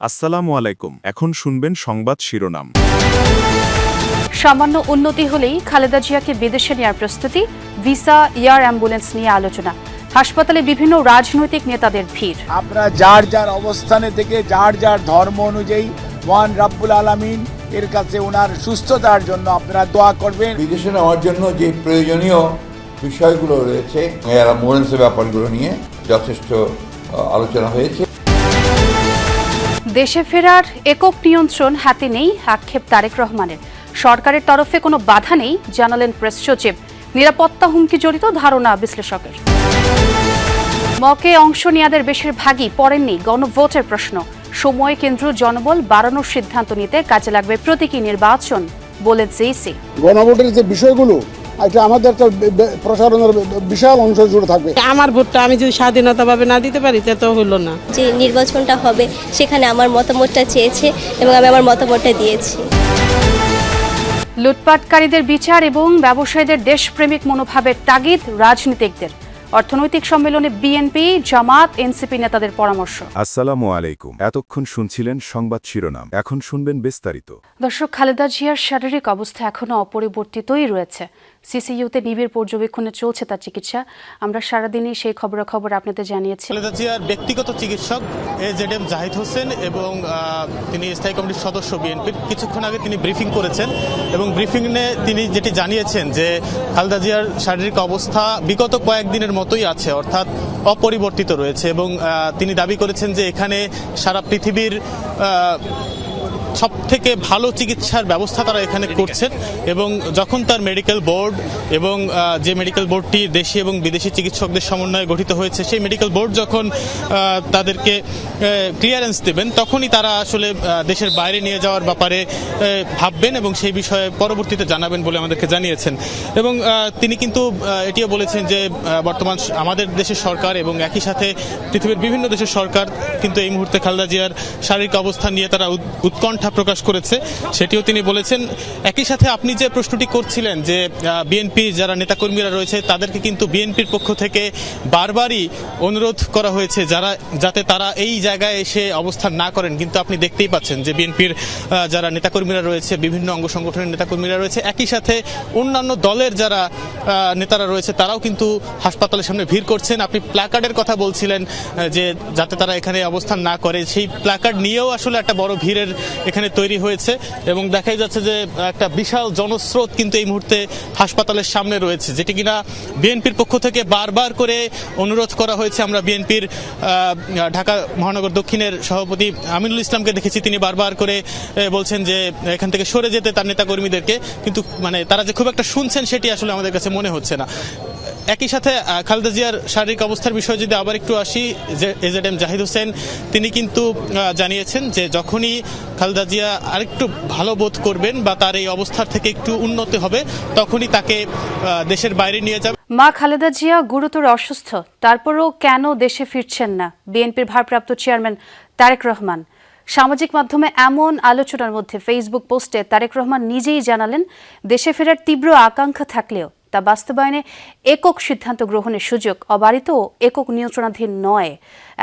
আসসালামু আলাইকুম। এখন শুনবেন সংবাদ শিরোনাম। সামান্য উন্নতি হলেই খালেদা জিয়াকে বিদেশে নেওয়ার প্রস্তুতি ভিসা এয়ার অ্যাম্বুলেন্স নিয়ে আলোচনা। হাসপাতালে বিভিন্ন রাজনৈতিক নেতাদের ভিড়। আপনারা যার যার অবস্থানে থেকে যার যার ধর্ম অনুযায়ী ওয়ান রাব্বুল আলামিন এর কাছে ওনার সুস্থতার জন্য আপনারা দোয়া করবেন। বিদেশে নেওয়ার জন্য যে প্রয়োজনীয় বিষয়গুলো রয়েছে অ্যাম্বুলেন্সের ব্যাপারগুলো নিয়ে যথেষ্ট আলোচনা হয়েছে। দেশে ফেরার একক নিয়ন্ত্রণ হাতে নেই আক্ষেপ তারেক রহমানের। সরকারের তরফে কোনো বাধা নেই, জানালেন প্রেস সচিব। নিরাপত্তা হুমকি জড়িত ধারণা বিশ্লেষকের। মকে অংশ নেয়াদের বেশিরভাগই পড়েননি গণভোটের প্রশ্ন। সময় কেন্দ্র জনবল বাড়ানোর সিদ্ধান্ত নিতে কাজে লাগবে প্রতীকী নির্বাচন, বলেন জেসি গণভোটের যে বিষয়গুলো এটা আমাদের বে- প্রচারণের বিশাল অংশ জুড়ে থাকবে। আমার ভোটটা আমি যদি স্বাধীনতাভাবে না দিতে পারি তা তো হলো না। যে নির্বাচনটা হবে সেখানে আমার মতামতটা চেয়েছে এবং আমি আমার মতামতটা দিয়েছি। লুটপাটকারীদের বিচার এবং ব্যবসায়ীদের দেশপ্রেমিক মনোভাবের তাগিদ রাজনীতিকদের। অর্থনৈতিক সম্মেলনে বিএনপি জামাত এনসিপি নেতাদের পরামর্শ। আসসালামু আলাইকুম। এতক্ষণ শুনছিলেন সংবাদ শিরোনাম। এখন শুনবেন বিস্তারিত। দর্শক খালেদা জিয়ার শারীরিক অবস্থা এখনও অপরিবর্তিতই রয়েছে। সিসিইউতে নিবিড় পর্যবেক্ষণে চলছে তার চিকিৎসা। আমরা সারাদিনই সেই খবরাখবর আপনাদের জানিয়েছি। জিয়ার ব্যক্তিগত চিকিৎসক A Z M Zahid Hossain এবং তিনি স্থায়ী কমিটির সদস্য বিএনপির। কিছুক্ষণ আগে তিনি ব্রিফিং করেছেন এবং ব্রিফিংয়ে তিনি যেটি জানিয়েছেন যে, খালেদা জিয়ার শারীরিক অবস্থা বিগত কয়েকদিনের মতোই আছে, অর্থাৎ অপরিবর্তিত রয়েছে এবং তিনি দাবি করেছেন যে এখানে সারা পৃথিবীর সব থেকে ভালো চিকিৎসার ব্যবস্থা তারা এখানে করছেন এবং যখন তার মেডিকেল বোর্ড এবং যে মেডিকেল বোর্ডটি দেশি এবং বিদেশি চিকিৎসকদের সমন্বয়ে গঠিত হয়েছে সেই মেডিকেল বোর্ড যখন তাদেরকে ক্লিয়ারেন্স দেবেন তখনই তারা আসলে দেশের বাইরে নিয়ে যাওয়ার ব্যাপারে ভাববেন এবং সেই বিষয়ে পরবর্তীতে জানাবেন বলে আমাদেরকে জানিয়েছেন। এবং তিনি কিন্তু এটিও বলেছেন যে বর্তমান আমাদের দেশের সরকার এবং একই সাথে পৃথিবীর বিভিন্ন দেশের সরকার কিন্তু এই মুহূর্তে খালেদা জিয়ার শারীরিক অবস্থা নিয়ে তারা উৎ- উৎকণ্ঠা প্রকাশ করেছে, সেটিও তিনি বলেছেন। একই সাথে আপনি যে প্রশ্নটি করছিলেন যে বিএনপি যারা নেতাকর্মীরা রয়েছে, তাদেরকে কিন্তু বিএনপির পক্ষ থেকে বারবারই অনুরোধ করা হয়েছে যারা, যাতে তারা এই জায়গায় এসে অবস্থান না করেন। কিন্তু আপনি দেখতেই পাচ্ছেন যে বিএনপির যারা নেতাকর্মীরা রয়েছে, বিভিন্ন অঙ্গ সংগঠনের নেতাকর্মীরা রয়েছে, একই সাথে অন্যান্য দলের যারা নেতারা রয়েছে, তারাও কিন্তু হাসপাতালের সামনে ভিড় করছেন। আপনি প্ল্যাকার্ডের কথা বলছিলেন যে যাতে তারা এখানে অবস্থান না করে, সেই প্ল্যাকার্ড নিয়েও আসলে একটা বড় ভিড়ের এখানে তৈরি হয়েছে এবং দেখাই যাচ্ছে যে একটা বিশাল জনস্রোত কিন্তু এই মুহূর্তে হাসপাতালের সামনে রয়েছে, যেটি কিনা বিএনপির পক্ষ থেকে বারবার করে অনুরোধ করা হয়েছে। আমরা বিএনপির ঢাকা মহানগর দক্ষিণের সভাপতি আমিনুল ইসলামকে দেখেছি, তিনি বারবার করে বলছেন যে, এখান থেকে সরে যেতে তার নেতাকর্মীদেরকে, কিন্তু মানে তারা যে খুব একটা শুনছেন সেটি আসলে আমাদের কাছে মনে হচ্ছে না। একই সাথে খালেদা জিয়ার শারীরিক অবস্থার বিষয়ে যদি আবার একটু আসি, যে এজেড এম জাহিদ হোসেন, তিনি কিন্তু জানিয়েছেন যে যখনই খালেদা জিয়া আরেকটু ভালো বোধ করবেন বা তার এই অবস্থার থেকে একটু উন্নতি হবে, তখনই তাকে দেশের বাইরে নিয়ে যাবে। মা খালেদা জিয়া গুরুতর অসুস্থ, তারপরও কেন দেশে ফিরছেন না? বিএনপির ভারপ্রাপ্ত চেয়ারম্যান তারেক রহমান। সামাজিক মাধ্যমে এমন আলোচনার মধ্যে ফেসবুক পোস্টে তারেক রহমান নিজেই জানালেন, দেশে ফেরার তীব্র আকাঙ্ক্ষা থাকলেও তা বাস্তবায়নে একক সিদ্ধান্ত গ্রহণের সুযোগ অবারিত একক নিয়ন্ত্রণাধীন নয়।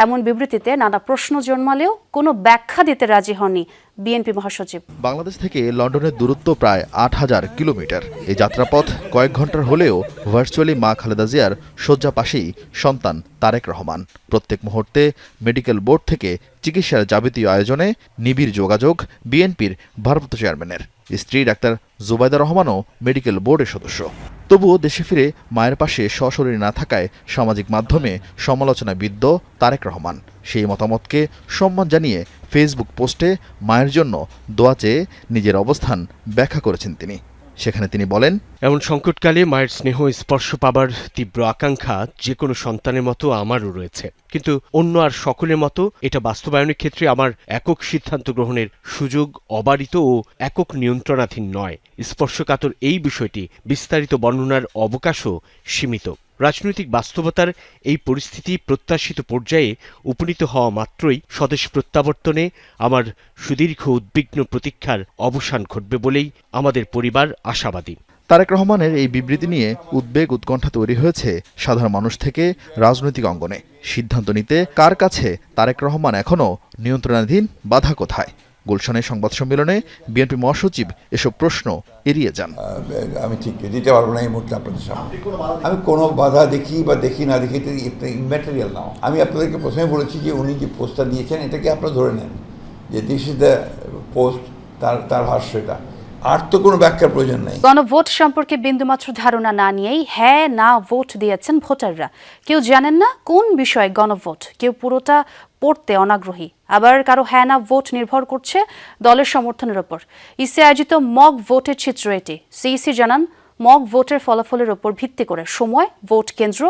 এমন বিবৃতিতে নানা প্রশ্ন জন্মালেও কোনো ব্যাখ্যা দিতে রাজি হননি বিএনপি মহাসচিব। বাংলাদেশ থেকে লন্ডনের দূরত্ব প্রায় আট হাজার কিলোমিটার। এই যাত্রাপথ কয়েক ঘণ্টার হলেও ভার্চুয়ালি মা খালেদা জিয়ার শয্যা পাশেই সন্তান তারেক রহমান। প্রত্যেক মুহূর্তে মেডিকেল বোর্ড থেকে চিকিৎসার যাবতীয় আয়োজনে নিবিড় যোগাযোগ বিএনপির ভারপ্রাপ্ত চেয়ারম্যানের। স্ত্রী ডাক্তার জুবাইদা রহমানও মেডিকেল বোর্ডের সদস্য। তবুও দেশে ফিরে মায়ের পাশে সশরীর না থাকায় সামাজিক মাধ্যমে সমালোচনায় বিদ্ধ তারেক রহমান। সেই মতামতকে সম্মান জানিয়ে ফেসবুক পোস্টে মায়ের জন্য দোয়া চেয়ে নিজের অবস্থান ব্যাখ্যা করেছেন তিনি। সেখানে তিনি বলেন, এমন সংকটকালে মায়ের স্নেহ স্পর্শ পাবার তীব্র আকাঙ্ক্ষা যে কোনো সন্তানের মতো আমারও রয়েছে। কিন্তু অন্য আর সকলের মতো এটা বাস্তবায়নের ক্ষেত্রে আমার একক সিদ্ধান্ত গ্রহণের সুযোগ অবারিত ও একক নিয়ন্ত্রণাধীন নয়। স্পর্শকাতর এই বিষয়টি বিস্তারিত বর্ণনার অবকাশও সীমিত। রাজনৈতিক বাস্তবতার এই পরিস্থিতি প্রত্যাশিত পর্যায়ে উপনীত হওয়া মাত্রই স্বদেশ প্রত্যাবর্তনে আমার সুদীর্ঘ উদ্বিগ্ন প্রতীক্ষার অবসান ঘটবে বলেই আমাদের পরিবার আশাবাদী। তারেক রহমানের এই বিবৃতি নিয়ে উদ্বেগ উৎকণ্ঠা তৈরি হয়েছে সাধারণ মানুষ থেকে রাজনৈতিক অঙ্গনে। সিদ্ধান্ত নিতে কার কাছে তারেক রহমান এখনও নিয়ন্ত্রণাধীন, বাধা কোথায়? গুলশানের সংবাদ সম্মেলনে বিএনপি মহাসচিব এসব প্রশ্ন এড়িয়ে যান। আমি ঠিক দিতে পারব না এই মুহূর্তে আপনাদের সামনে। আমি কোনো বাধা দেখি বা দেখি না দেখি ইম্যাটেরিয়াল নাও। আমি আপনাদেরকে প্রথমে বলেছি যে উনি যে পোস্টটা দিয়েছেন এটাকে আপনারা ধরে নেন? যে দিস ইজ দ্য পোস্ট তার তার ভাষ্য এটা। আর তো কোনো ব্যাখ্যার প্রয়োজন নেই। গণভোট সম্পর্কে বিন্দুমাত্র ধারণা না নিয়েই হ্যাঁ না ভোট দিয়েছেন ভোটাররা। কেউ জানেন না কোন বিষয়ে গণভোট, কেউ পুরোটা পড়তে অনাগ্রহী। আবার কারও হ্যাঁ না ভোট নির্ভর করছে দলের সমর্থনের ওপর। ইসি আয়োজিত মগ ভোটের চিত্র এটি। সিইসি জানান মক ভোটের ফলাফলের ওপর ভিত্তি করে সময়, ভোট কেন্দ্র,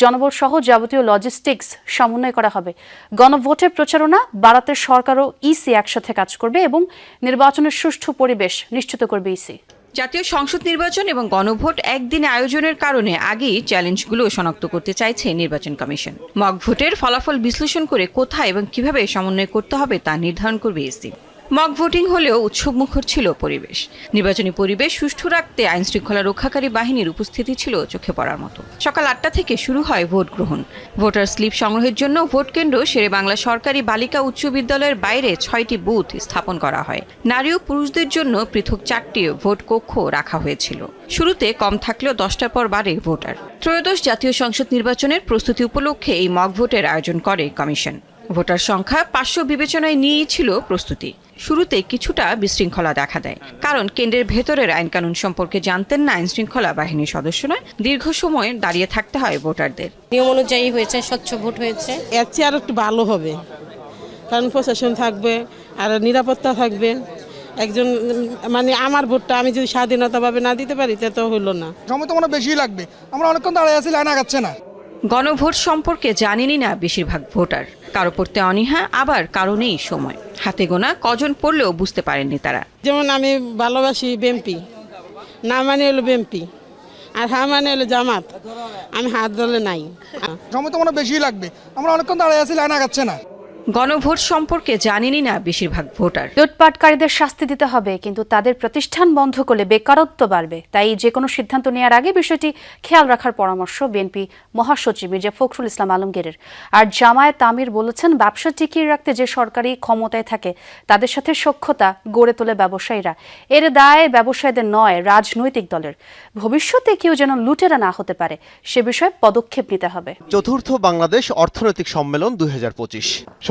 জনবল সহ যাবতীয় লজিস্টিক্স সমন্বয় করা হবে। গণভোটের প্রচারণা বাড়াতে সরকার ও ইসি একসাথে কাজ করবে এবং নির্বাচনের সুষ্ঠু পরিবেশ নিশ্চিত করবে ইসি জাতীয় সংসদ নির্বাচন এবং গণভোট একদিনে আয়োজনের কারণে আগেই চ্যালেঞ্জগুলো শনাক্ত করতে চাইছে নির্বাচন কমিশন। মক ভোটের ফলাফল বিশ্লেষণ করে কোথায় এবং কীভাবে সমন্বয় করতে হবে তা নির্ধারণ করবে এসি মক ভোটিং হলেও উৎসবমুখর ছিল পরিবেশ। নির্বাচনী পরিবেশ সুষ্ঠু রাখতে আইন শৃঙ্খলা রক্ষাকারী বাহিনীর উপস্থিতি ছিল চোখে পড়ার মতো। সকাল আটটা থেকে শুরু হয় ভোট গ্রহণ। ভোটার স্লিপ সংগ্রহের জন্য ভোট কেন্দ্র শেরে বাংলা সরকারি বালিকা উচ্চ বিদ্যালয়ের বাইরে ছয়টি বুথ স্থাপন করা হয়। নারী ও পুরুষদের জন্য পৃথক চারটি ভোট কক্ষ রাখা হয়েছিল। শুরুতে কম থাকলেও দশটার পর বাড়ে ভোটার। ত্রয়োদশ জাতীয় সংসদ নির্বাচনের প্রস্তুতি উপলক্ষে এই মক ভোটের আয়োজন করে কমিশন। ভোটার সংখ্যা পাঁচশো বিবেচনায় নিয়েই ছিল প্রস্তুতি। শুরুতে কিছুটা বিশৃঙ্খলা দেখা দেয়। কারণ কেন্দ্রের ভেতরের আইনকানুন সম্পর্কে জানতেন না আইন শৃঙ্খলা বাহিনীর সদস্যরা দীর্ঘ সময় দাঁড়িয়ে থাকতে হয় ভোটারদের। নিয়ম অনুযায়ী হয়েছে স্বচ্ছ ভোট হয়েছে। এর চেয়ে আরও একটু ভালো হবে। কারণ প্রশাসন থাকবে আর নিরাপত্তা থাকবে। একজন মানে আমার ভোটটা আমি যদি স্বাধীনতাভাবে না দিতে পারি তা তো হলো না। সময় তো মনে বেশি লাগবে। আমরা অনেকক্ষণ দাঁড়িয়ে আছি লাইন আগাচ্ছে না। গণভোট সম্পর্কে জানেনই না বেশিরভাগ ভোটার। কারও পড়তে অনীহা আবার কারও নেই সময়। হাতে গোনা কজন পড়লেও বুঝতে পারেননি তারা। যেমন আমি ভালোবাসি বেম্পি না মানে হলো বেম্পি আর হ্যাঁ মানে হলো জামাত। আমি হাত ধরলে নাই। জমা তো মনে বেশি লাগবে। আমরা অনেকক্ষণ দাঁড়িয়ে আছি লাইন আগাচ্ছে না। গণভোট সম্পর্কে জানেনই না বেশিরভাগ ভোটার। লুটপাটকারীদের শাস্তি দিতে হবে কিন্তু তাদের প্রতিষ্ঠান বন্ধ করলে বেকারত্ব বাড়বে। তাই যে কোনো সিদ্ধান্ত নেওয়ার আগে বিষয়টি খেয়াল রাখার পরামর্শ বিএনপি মহাসচিব মির্জা ফখরুল ইসলাম আলমগীরের। আর জামায়াত তামির বলেছেন ব্যবসা টিকিয়ে রাখতে যে সরকারি ক্ষমতায় থাকে তাদের সাথে সখ্যতা গড়ে তোলে ব্যবসায়ীরা। এর দায় ব্যবসায়ীদের নয় রাজনৈতিক দলের। ভবিষ্যতে কেউ যেন লুটেরা না হতে পারে সে বিষয়ে পদক্ষেপ নিতে হবে। চতুর্থ বাংলাদেশ অর্থনৈতিক সম্মেলন দুই হাজার পঁচিশ।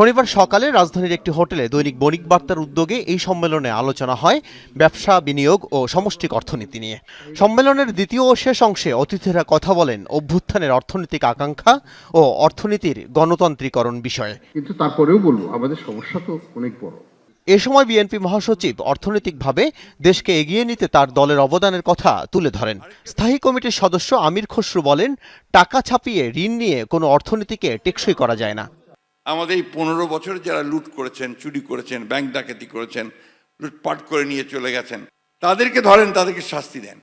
শনিবার সকালে রাজধানীর একটি হোটেলে দৈনিক বণিক বার্তার উদ্যোগে এই সম্মেলনে আলোচনা হয় ব্যবসা বিনিয়োগ ও সমষ্টিক অর্থনীতি নিয়ে। সম্মেলনের দ্বিতীয় ও শেষ অংশে অতিথিরা কথা বলেন অভ্যুত্থানের অর্থনৈতিক আকাঙ্ক্ষা ও অর্থনীতির গণতান্ত্রিকরণ বিষয়ে। কিন্তু তারপরেও বলব আমাদের সমস্যা তো অনেক বড়। এ সময় বিএনপি মহাসচিব অর্থনৈতিকভাবে দেশকে এগিয়ে নিতে তার দলের অবদানের কথা তুলে ধরেন। স্থায়ী কমিটির সদস্য আমির খসরু বলেন টাকা ছাপিয়ে ঋণ নিয়ে কোনো অর্থনীতিকে টেকসই করা যায় না। আমাদের এই পনেরো বছরে যারা লুট করেছেন, চুরি করেছেন, ব্যাংক ডাকাতি করেছেন, লুটপাট করে নিয়ে চলে গেছেন, তাদেরকে ধরেন, তাদেরকে শাস্তি দেন।